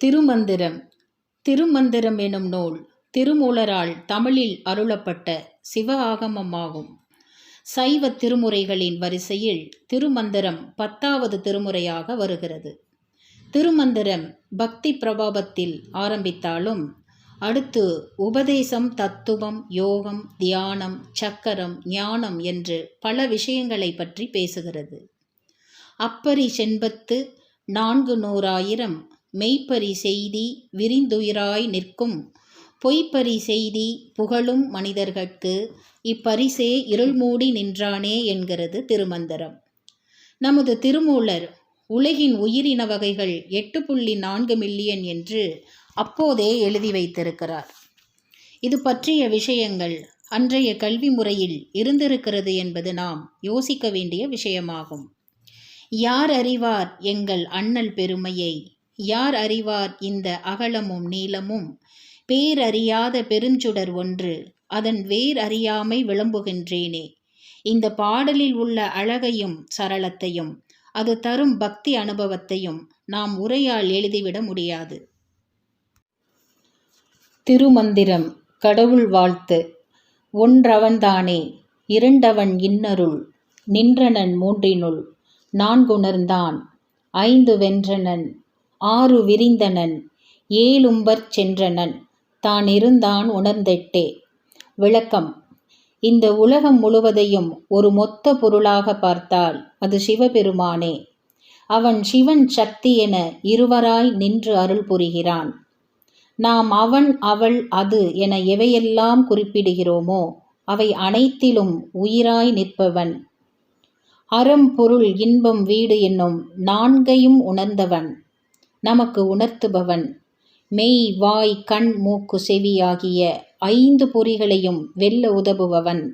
திருமந்திரம். திருமந்திரம் எனும் நூல் திருமூலரால் தமிழில் அருளப்பட்ட சிவ ஆகமமாகும். சைவ திருமுறைகளின் வரிசையில் திருமந்திரம் பத்தாவது திருமுறையாக வருகிறது. திருமந்திரம் பக்தி பிரபாபத்தில் ஆரம்பித்தாலும் அடுத்து உபதேசம் தத்துவம் யோகம் தியானம் சக்கரம் ஞானம் என்று பல விஷயங்களை பற்றி பேசுகிறது. அப்பரி செண்பத்து நான்கு நூறாயிரம் மெய்ப்பரி செய்தி விரிந்துயிராய் நிற்கும். பொய்ப்பரி செய்தி புகழும் மனிதர்கட்கு இப்பரிசே இருள் மூடி நின்றானே என்கிறது திருமந்திரம். நமது திருமூலர் உலகின் உயிரின வகைகள் எட்டு புள்ளி நான்கு மில்லியன் என்று அப்போதே எழுதி வைத்திருக்கிறார். இது பற்றிய விஷயங்கள் அன்றைய கல்வி முறையில் இருந்திருக்கிறது என்பது நாம் யோசிக்க வேண்டிய விஷயமாகும். யார் அறிவார் எங்கள் அண்ணல் பெருமையை? யார் அறிவார் இந்த அகலமும் நீளமும்? பேரறியாத பெருஞ்சுடர் ஒன்று அதன் வேர் அறியாமை விளம்புகின்றேனே. இந்த பாடலில் உள்ள அழகையும் சரளத்தையும் அது தரும் பக்தி அனுபவத்தையும் நாம் உரையால் எழுதிவிட முடியாது. திருமந்திரம் கடவுள் வாழ்த்து. ஒன்றவன்தானே இரண்டவன் இன்னருள் நின்றனன் மூன்றினுள் நான்குணர்ந்தான். ஐந்து வென்றனன் ஆறு விரிந்தனன் ஏழும்பற் சென்றனன் தான் இருந்தான் உணர்ந்தெட்டே. விளக்கம். இந்த உலகம் முழுவதையும் ஒரு மொத்த பொருளாக பார்த்தால் அது சிவபெருமானே. அவன் சிவன் சக்தி என இருவராய் நின்று அருள் புரிகிறான். நாம் அவன் அவள் அது என எவையெல்லாம் குறிப்பிடுகிறோமோ அவை அனைத்திலும் உயிராய் நிற்பவன். அறம் பொருள் இன்பம் வீடு என்னும் நான்கையும் உணர்ந்தவன். நமக்கு உணர்த்துபவன். மெய் வாய் கண் மூக்கு செவி ஆகிய ஐந்து பொறிகளையும் வெல்ல உதவுபவன்.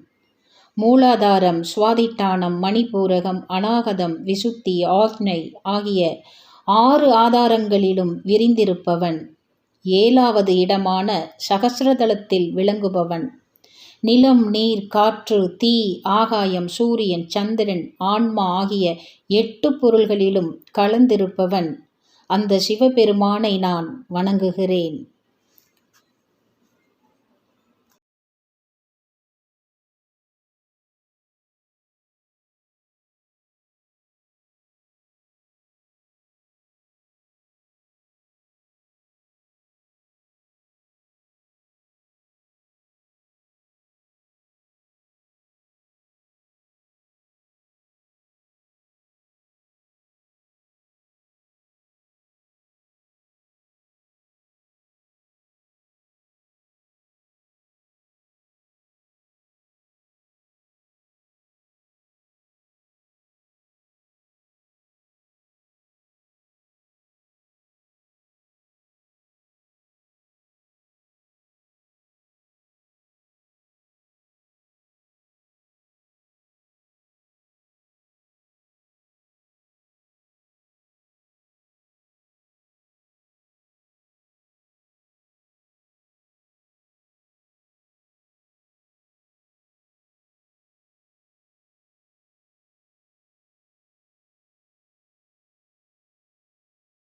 மூலாதாரம் சுவாதிட்டானம் மணிப்பூரகம் அநாகதம் விசுத்தி ஆக்னை ஆகிய ஆறு ஆதாரங்களிலும் விரிந்திருப்பவன். ஏழாவது இடமான சகசிரதளத்தில் விளங்குபவன். நிலம் நீர் காற்று தீ ஆகாயம் சூரியன் சந்திரன் ஆன்மா ஆகிய எட்டு பொருள்களிலும் கலந்திருப்பவன். அந்த சிவபெருமானை நான் வணங்குகிறேன்.